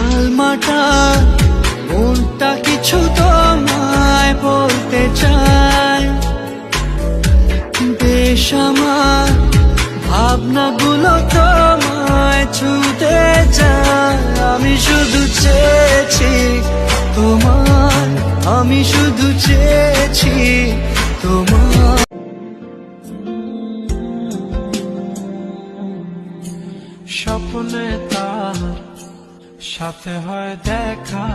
আলমাটা মনটা কিছু তোমায় বলতে চায় বেশ আমার ভাবনাগুলো তোমায় ছুতে চায় আমি শুধু চেয়েছি তোমার আমি শুধু চেয়েছি তোমার স্বপ্নে তার সাথে হয় দেখা।